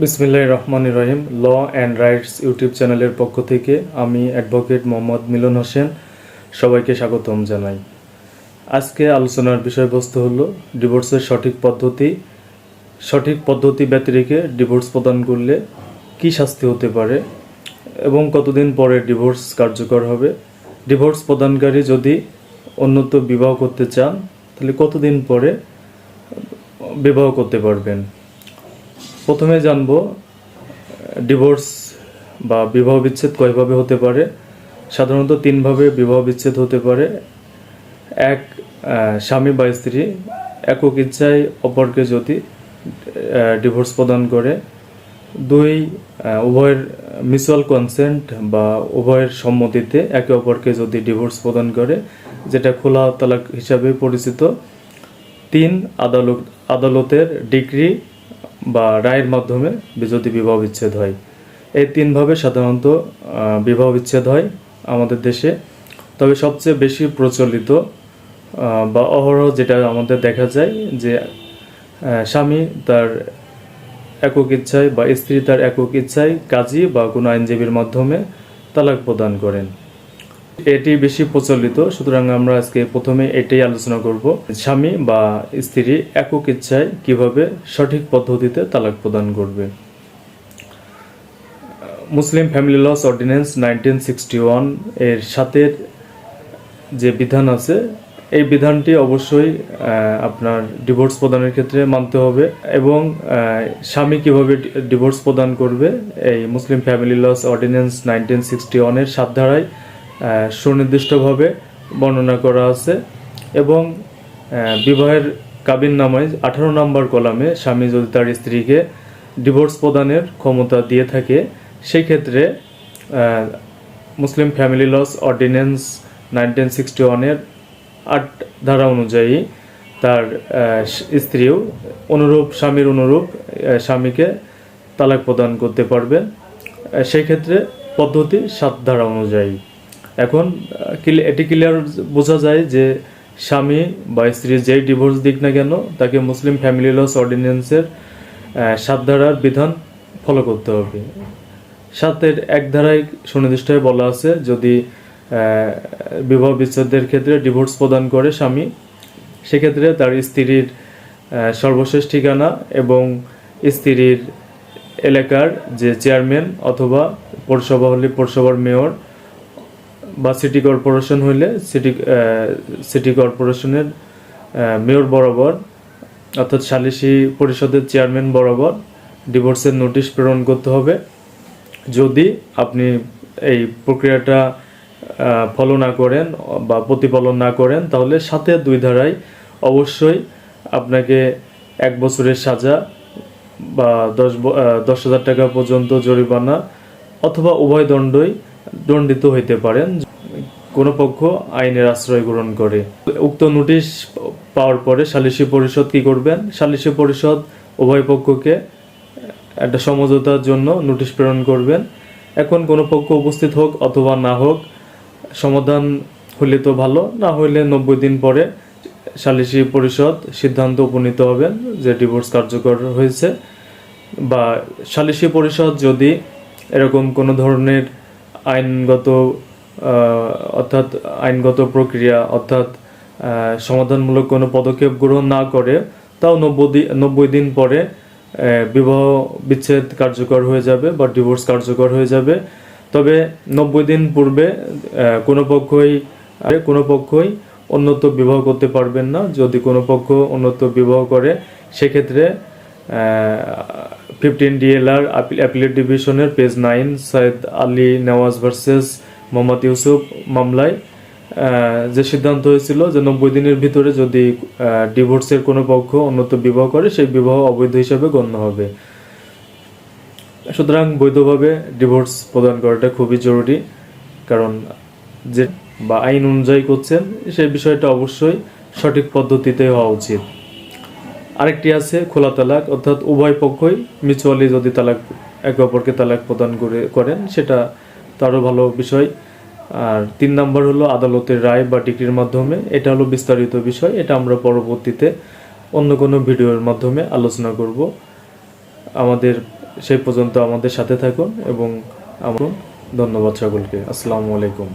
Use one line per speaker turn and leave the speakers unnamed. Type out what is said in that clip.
বিসমিল্লাহ রহমান রহিম। ল অ্যান্ড রাইটস ইউটিউব চ্যানেলের পক্ষ থেকে আমি অ্যাডভোকেট মোহাম্মদ মিলন হোসেন সবাইকে স্বাগতম জানাই। আজকে আলোচনার বিষয়বস্তু হলো ডিভোর্সের সঠিক পদ্ধতি। সঠিক পদ্ধতি ব্যতিরেকে ডিভোর্স প্রদান করলে কি শাস্তি হতে পারে এবং কতদিন পরে ডিভোর্স কার্যকর হবে? ডিভোর্স প্রদানকারী যদি অন্যত্র বিবাহ করতে চান, তাহলে কতদিন পরে বিবাহ করতে পারবেন? প্রথমে জানব ডিভোর্স বা বিবাহ বিচ্ছেদ কয়ভাবে হতে পারে? সাধারণত তিনভাবে বিবাহ বিচ্ছেদ হতে পারে। এক স্বামী বা স্ত্রী, একক ইচ্ছায় অপরকে যদি ডিভোর্স প্রদান করে। দুই উভয়ের মিউচুয়াল কনসেন্ট বা উভয়ের সম্মতিতে একে অপরকে যদি ডিভোর্স প্রদান করে, যেটা খোলা তালাক হিসাবে পরিচিত। তিন, আদালত, আদালতের ডিগ্রি বা রায়ের মাধ্যমে যদি বিবাহ বিচ্ছেদ হয়। এই তিনভাবে সাধারণত বিবাহ বিচ্ছেদ হয় আমাদের দেশে। তবে সবচেয়ে বেশি প্রচলিত বা অহরহ যেটা আমাদের দেখা যায় যে স্বামী তার একক ইচ্ছায় বা স্ত্রী তার একক ইচ্ছায় কাজী বা কোনো আইনজীবীর মাধ্যমে তালাক প্রদান করেন। এটি বেশি প্রচলিত, সুতরাং আমরা আজকে প্রথমে এটাই আলোচনা করব। স্বামী বা স্ত্রী একক ইচ্ছায় কীভাবে সঠিক পদ্ধতিতে তালাক প্রদান করবে। Muslim family laws ordinance nineteen sixty ওয়ানের সাথে যে বিধান আছে, এই বিধানটি অবশ্যই আপনার ডিভোর্স প্রদানের ক্ষেত্রে মানতে হবে এবং স্বামী কীভাবে ডিভোর্স প্রদান করবে, এই Muslim family laws ordinance nineteen sixty ওয়ানের সাত ধারায় সুনির্দিষ্টভাবে বর্ণনা করা আছে এবং বিবাহের কাবিন নামায় আঠারো নম্বর কলামে স্বামী যদি তার স্ত্রীকে ডিভোর্স প্রদানের ক্ষমতা দিয়ে থাকে সেই ক্ষেত্রে Muslim family laws ordinance nineteen sixty ওয়ানের আট ধারা অনুযায়ী তার স্ত্রীও অনুরূপ, স্বামীর অনুরূপ স্বামীকে তালাক প্রদান করতে পারবে সেই ক্ষেত্রে পদ্ধতি সাত ধারা অনুযায়ী। এখন এটি ক্লিয়ার বোঝা যায় যে স্বামী বা স্ত্রী যেই ডিভোর্স দিক না কেন, তাকে মুসলিম ফ্যামিলি লস অর্ডিন্যান্সের সাত ধারার বিধান ফলো করতে হবে। সাতের এক ধারায় সুনির্দিষ্টভাবে বলা আছে, যদি বিবাহ বিচ্ছেদের ক্ষেত্রে ডিভোর্স প্রদান করে স্বামী, সেক্ষেত্রে তার স্ত্রীর সর্বশেষ ঠিকানা এবং স্ত্রীর এলাকার যে চেয়ারম্যান অথবা পৌরসভা হলে পৌরসভার মেয়র বা সিটি কর্পোরেশন হইলে সিটি সিটি কর্পোরেশনের মেয়র বরাবর, অর্থাৎ সালিসি পরিষদের চেয়ারম্যান বরাবর ডিভোর্সের নোটিশ প্রেরণ করতে হবে। যদি আপনি এই প্রক্রিয়াটা ফলো না করেন বা প্রতিপালন না করেন, তাহলে সাথে দুই ধারায় অবশ্যই আপনাকে এক বছরের সাজা বা দশ দশ হাজার টাকা পর্যন্ত জরিমানা অথবা উভয় দণ্ডই দণ্ডিত হইতে পারেন। কোনো পক্ষ আইনের আশ্রয় গ্রহণ করে। উক্ত নোটিশ পাওয়ার পরে সালিসি পরিষদ কি করবেন? সালিসি পরিষদ উভয় পক্ষকে একটা সমঝোতার জন্য নোটিশ প্রেরণ করবেন। এখন কোনো পক্ষ উপস্থিত হোক অথবা না হোক, সমাধান হলে তো ভালো, না হইলে নব্বই দিন পরে সালিসি পরিষদ সিদ্ধান্ত উপনীত হবেন যে ডিভোর্স কার্যকর হয়েছে। বা সালিসি পরিষদ যদি এরকম কোনো ধরনের আইনগত অর্থাৎ আইনগত প্রক্রিয়া, অর্থাৎ সমাধানমূলক কোনো পদক্ষেপ গ্রহণ না করে, তাও নব্বই দিন নব্বই দিন পরে বিবাহ বিচ্ছেদ কার্যকর হয়ে যাবে বা ডিভোর্স কার্যকর হয়ে যাবে। তবে নব্বই দিন পূর্বে কোনো পক্ষই কোনো পক্ষই অন্যত্র বিবাহ করতে পারবেন না। যদি কোনো পক্ষ অন্যত্র বিবাহ করে, সেক্ষেত্রে ফিফটিন ডিএলআর অ্যাপিলেট ডিভিশনের page nine Syed Ali Nawaz versus Mohammad Yusuf মামলায় যে সিদ্ধান্ত হয়েছিল যে নব্বই দিনের ভিতরে যদি ডিভোর্সের কোনো পক্ষ অন্যত্র বিবাহ করে, সেই বিবাহ অবৈধ হিসাবে গণ্য হবে। সুতরাং বৈধভাবে ডিভোর্স প্রদান করাটা খুবই জরুরি, কারণ যে বা আইন অনুযায়ী করছেন সেই বিষয়টা অবশ্যই সঠিক পদ্ধতিতে হওয়া উচিত। আরেকটি আছে খোলা তালাক, অর্থাৎ উভয় পক্ষই মিউচুয়ালি যদি তালাক, একে অপরকে তালাক প্রদান করে, করেন, সেটা তারও ভালো বিষয়। আর তিন নম্বর হলো আদালতের রায় বা ডিগ্রির মাধ্যমে, এটা হলো বিস্তারিত বিষয়, এটা আমরা পরবর্তীতে অন্য কোনো ভিডিওর মাধ্যমে আলোচনা করব। আমাদের, সেই পর্যন্ত আমাদের সাথে থাকুন এবং আমার ধন্যবাদ সকলকে। আসসালামু আলাইকুম।